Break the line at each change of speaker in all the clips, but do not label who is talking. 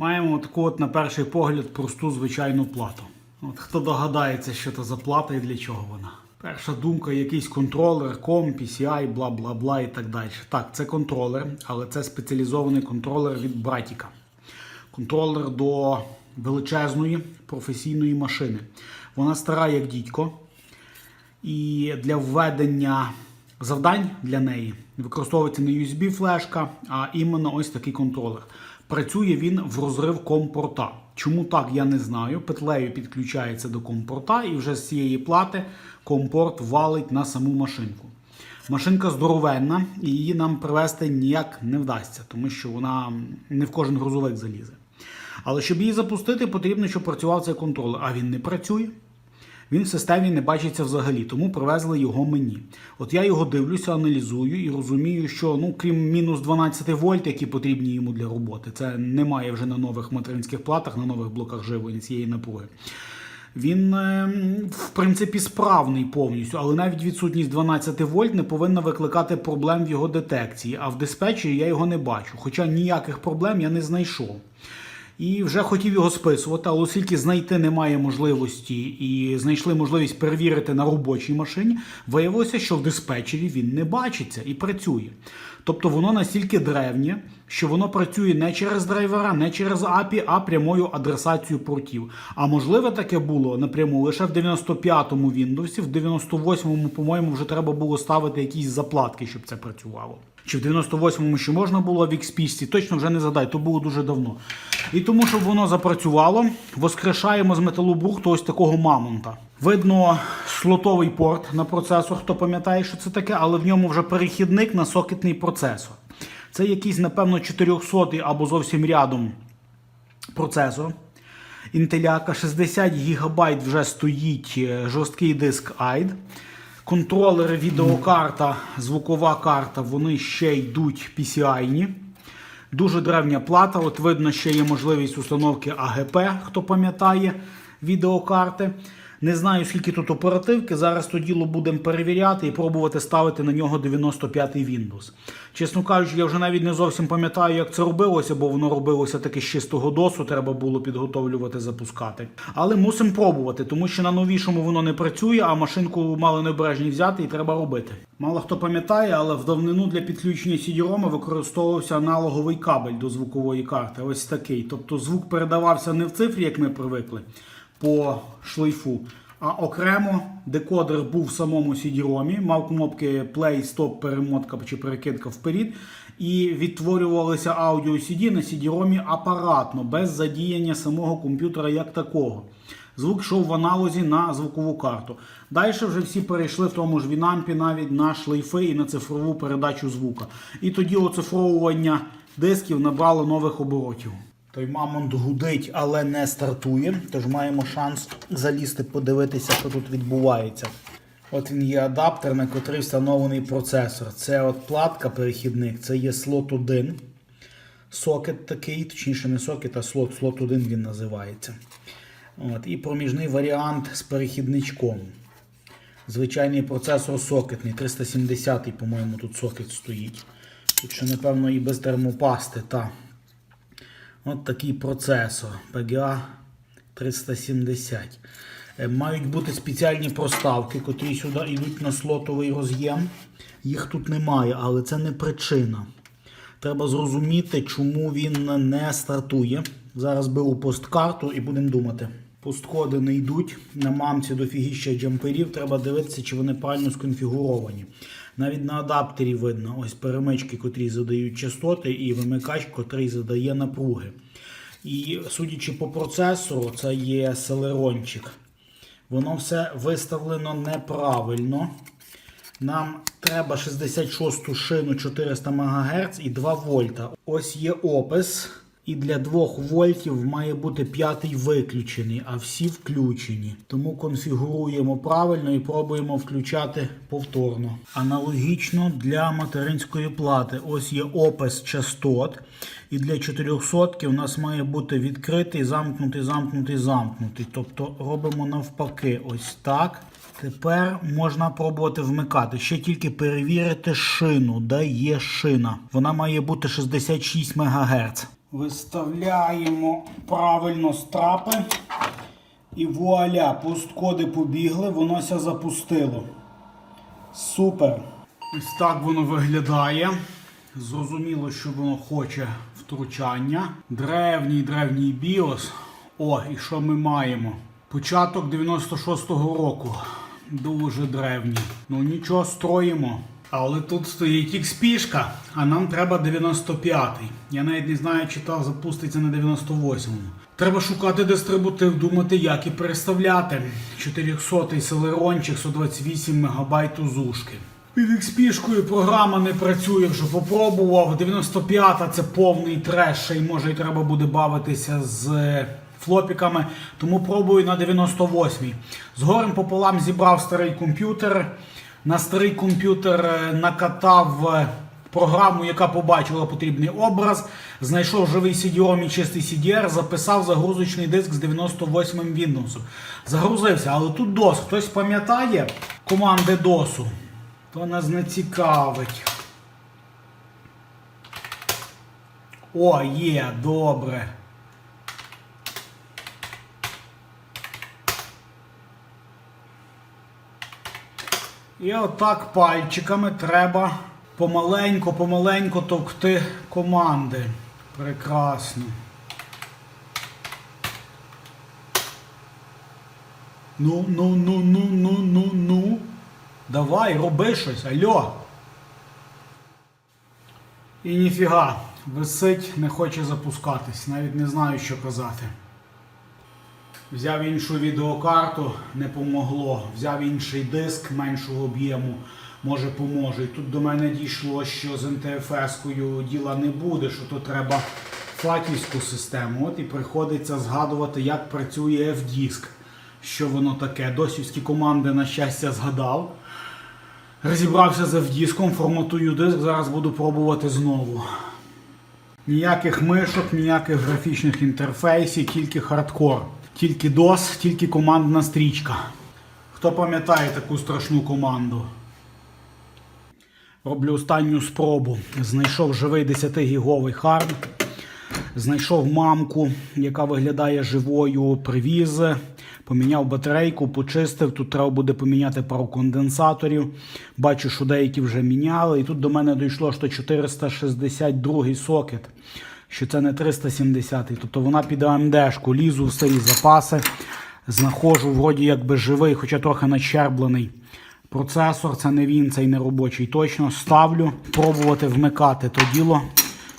Маємо таку от на перший погляд просту звичайну плату. От хто догадається, що це за плата і для чого вона. Перша думка, якийсь контролер, ком, PCI, бла бла бла і так далі. Так, це контролер, але це спеціалізований контролер від братіка. Контролер до величезної професійної машини. Вона стара як дідько. І для введення завдань для неї використовується не USB-флешка, а іменно ось такий контролер. Працює він в розрив компорта. Чому так, я не знаю. Петлею підключається до компорта, і вже з цієї плати компорт валить на саму машинку. Машинка здоровенна, і її нам привезти ніяк не вдасться, тому що вона не в кожен грузовик залізе. Але щоб її запустити, потрібно, щоб працював цей контролер. А він не працює. Він в системі не бачиться взагалі, тому привезли його мені. От я його дивлюся, аналізую і розумію, що ну крім мінус 12 вольт, які потрібні йому для роботи, це немає вже на нових материнських платах, на нових блоках живлення цієї напруги. Він, е, в принципі, справний повністю, але навіть відсутність 12 вольт не повинна викликати проблем в його детекції. А в диспетчері я його не бачу. Хоча ніяких проблем я не знайшов. І вже хотів його списувати, але оскільки знайти немає можливості і знайшли можливість перевірити на робочій машині, виявилося, що в диспетчері він не бачиться і працює. Тобто воно настільки древнє, що воно працює не через драйвера, не через API, а прямою адресацією портів. А можливе таке було напряму лише в 95-му Windows, в 98-му, по-моєму, вже треба було ставити якісь заплатки, щоб це працювало. Чи в 98-му ще можна було в XP, точно вже не задай, то було дуже давно. І тому, щоб воно запрацювало, воскрешаємо з металобрухту ось такого мамонта. Видно слотовий порт на процесор, хто пам'ятає, що це таке, але в ньому вже перехідник на сокетний процесор. Це якийсь, напевно, 400 або зовсім рядом процесор. Інтеляка 60 ГБ вже стоїть е, жорсткий диск AID. Контролери, відеокарта, звукова карта, вони ще йдуть PCI-ні. Дуже древня плата. От видно, ще є можливість установки АГП, хто пам'ятає відеокарти. Не знаю, скільки тут оперативки. Зараз то діло будемо перевіряти і пробувати ставити на нього 95-й Windows. Чесно кажучи, я вже навіть не зовсім пам'ятаю, як це робилося, бо воно робилося таки з чистого досу, треба було підготовлювати, запускати. Але мусимо пробувати, тому що на новішому воно не працює, а машинку мали необережні взяти і треба робити. Мало хто пам'ятає, але в давнину для підключення CD-ROM використовувався аналоговий кабель до звукової карти. Ось такий. Тобто звук передавався не в цифрі, як ми привикли, по шлейфу. А окремо декодер був в самому CD-ROM, мав кнопки play, stop, перемотка чи перекидка вперед. І відтворювалися аудіо CD на CD-ROM апаратно, без задіяння самого комп'ютера як такого. Звук йшов в аналозі на звукову карту. Далі вже всі перейшли в тому ж Вінампі навіть на шлейфи і на цифрову передачу звука. І тоді оцифровування дисків набрало нових оборотів. Той мамонт гудить, але не стартує, тож маємо шанс залізти, подивитися, що тут відбувається. От він є адаптер, на котрий встановлений процесор. Це от платка перехідник, це є слот 1. Сокет такий, точніше не сокет, а слот, слот 1 він називається. От, І проміжний варіант з перехідничком. Звичайний процесор сокетний, 370 по-моєму, тут сокет стоїть. Тут ще, напевно, і без термопасти. Та. От такий процесор PGA 370. Е, Мають бути спеціальні проставки, котрі сюди йдуть на слотовий роз'єм. Їх тут немає, але це не причина. Треба зрозуміти, чому він не стартує. Зараз беру посткарту і будемо думати. Посткоди не йдуть. На мамці дофігіща джамперів. Треба дивитися, чи вони правильно сконфігуровані. Навіть на адаптері видно ось перемички, котрі задають частоти, і вимикач, котрий задає напруги. І судячи по процесору, це є селерончик. Воно все виставлено неправильно. Нам треба 66 шину 400 МГц і 2 вольта. Ось є опис. І для 2 вольтів має бути п'ятий виключений, а всі включені. Тому конфігуруємо правильно і пробуємо включати повторно. Аналогічно для материнської плати. Ось є опис частот. І для 400 у нас має бути відкритий, замкнутий, замкнутий, замкнутий. Тобто робимо навпаки, ось так. Тепер можна пробувати вмикати. Ще тільки перевірити шину, де є шина. Вона має бути 66 МГц. Виставляємо правильно страпи. І вуаля, посткоди побігли, воно ся запустило. Супер. Ось так воно виглядає. Зрозуміло, що воно хоче втручання. Древній древній біос. О, і що ми маємо? Початок 96-го року. Дуже древній. Ну нічого строїмо. Але тут стоїть XP, а нам треба 95-й. Я навіть не знаю, чи та запуститься на 98-му. Треба шукати дистрибутив, думати, як і переставляти. 400-й селерончик, 128 МБ узушки. Під XP програма не працює, вже попробував. 95-та це повний треш, ще й може й треба буде бавитися з флопіками. Тому пробую на 98-й. Згорем пополам зібрав старий комп'ютер. На старий комп'ютер е, накатав е, програму, яка побачила потрібний образ, знайшов живий CD-ROM і чистий CDR, записав загрузочний диск з 98-м Windows. Загрузився, але тут DOS. Хтось пам'ятає команди DOS? То нас не цікавить. О, є, добре. І отак пальчиками треба помаленько-помаленько товкти команди. Прекрасно. Ну, ну, ну, ну, ну, ну, ну. Давай, роби щось, альо. І ніфіга, висить, не хоче запускатись. Навіть не знаю, що казати. Взяв іншу відеокарту, не помогло. Взяв інший диск меншого об'єму, може поможе. І тут до мене дійшло, що з НТФС-кою діла не буде, що то треба фатівську систему. От і приходиться згадувати, як працює F-диск. Що воно таке. Досівські команди, на щастя, згадав. Розібрався з F-диском, форматую диск, зараз буду пробувати знову. Ніяких мишок, ніяких графічних інтерфейсів, тільки хардкор. Тільки DOS, тільки командна стрічка. Хто пам'ятає таку страшну команду? Роблю останню спробу. Знайшов живий 10-гіговий хард. Знайшов мамку, яка виглядає живою, привіз, поміняв батарейку, почистив. Тут треба буде поміняти пару конденсаторів. Бачу, що деякі вже міняли. І тут до мене дійшло, що 462 сокет, що це не 370. Тобто вона під AMD-шку, лізу в старі запаси. Знаходжу, вроді якби живий, хоча трохи начерблений. Процесор, це не він, цей не робочий. Точно ставлю, пробувати вмикати то діло.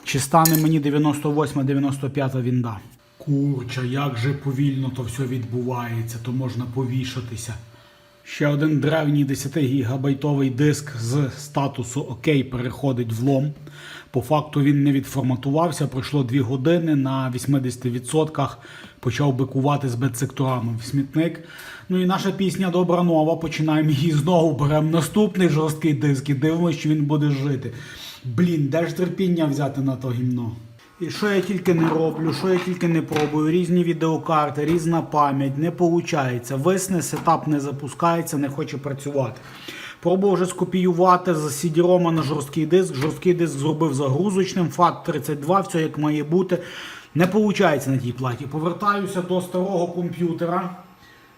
Чи стане мені 98-95 вінда? Курча, як же повільно то все відбувається, то можна повішатися. Ще один древній 10-гігабайтовий диск з статусу ОК переходить в лом. По факту він не відформатувався, пройшло 2 години на 80% почав бикувати з бедсекторами в смітник. Ну і наша пісня Добра нова. Починаємо її знову. Беремо наступний жорсткий диск і дивимося, що він буде жити. Блін, де ж терпіння взяти на то гімно? І що я тільки не роблю, що я тільки не пробую, різні відеокарти, різна пам'ять, не виходить. Висне, сетап не запускається, не хоче працювати. Пробував вже скопіювати з CD-ROM на жорсткий диск. Жорсткий диск зробив загрузочним, FAT32, все як має бути. Не виходить на тій платі. Повертаюся до старого комп'ютера,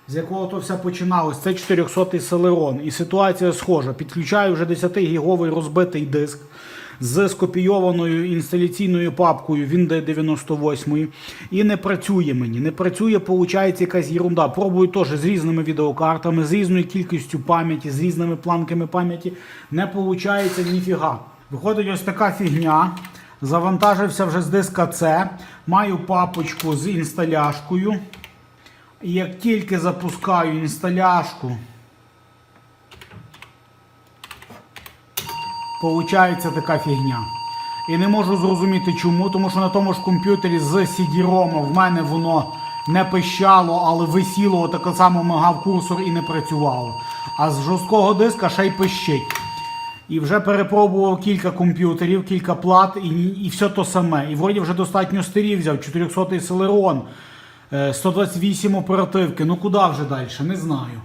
з якого то все починалось. Це 400-й Celeron. І ситуація схожа. Підключаю вже 10-гіговий розбитий диск з скопійованою інсталяційною папкою Windows 98 і не працює мені. Не працює, виходить якась ерунда. Пробую теж з різними відеокартами, з різною кількістю пам'яті, з різними планками пам'яті. Не виходить ніфіга. Виходить ось така фігня. Завантажився вже з диска C. Маю папочку з інсталяшкою. І як тільки запускаю інсталяшку, Получається така фігня. І не можу зрозуміти чому, тому що на тому ж комп'ютері з CD-ROM в мене воно не пищало, але висіло отако само мигав курсор і не працювало. А з жорсткого диска ще й пищить. І вже перепробував кілька комп'ютерів, кілька плат, і, і все то саме. І вроді вже достатньо старі взяв, 400-й Celeron, е, 128 оперативки. Ну куди вже далі? Не знаю.